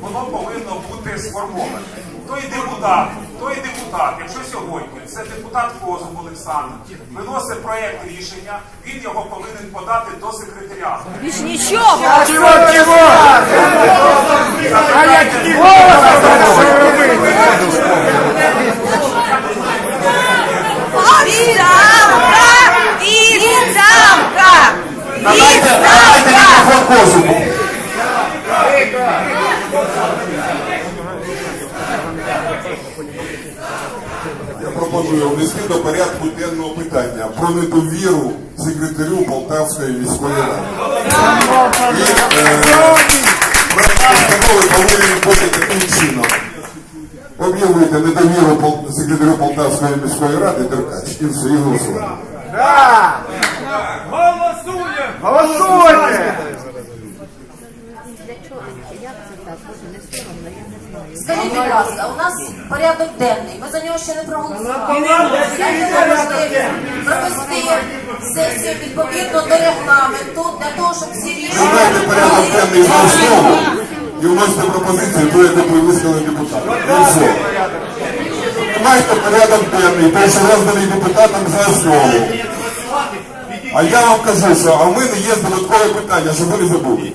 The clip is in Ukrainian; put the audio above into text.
Воно повинно бути сформоване. Той депутат, той депутат, якщо сьогодні це депутат Козуб Олександр, виносить проєкт рішення, він його повинен подати до секретаріату. Більш нічого. Відставка! Відставка! Відставка! Я пропоную внести до порядку денного питання про недовіру секретарю Полтавської міської ради. І, е, проект постанови повинен бути таким чином. Об'явити недовіру пол- секретарю Полтавської міської ради Деркач. І все, і голосувати. Голосуйте! Скажіть, будь ласка, у нас порядок денний. Ми за нього ще не проголосували. Дайте нам можливість провести сесію відповідно до регламенту для того, щоб всі Шукайте порядок рішення денний за основу і вносите пропозицію, до якої висказали депутати. І все. Майте порядок денний, той, що розданий депутатам за основу. А я вам кажу, що а в мене є додаткове питання, щоб ви не забули.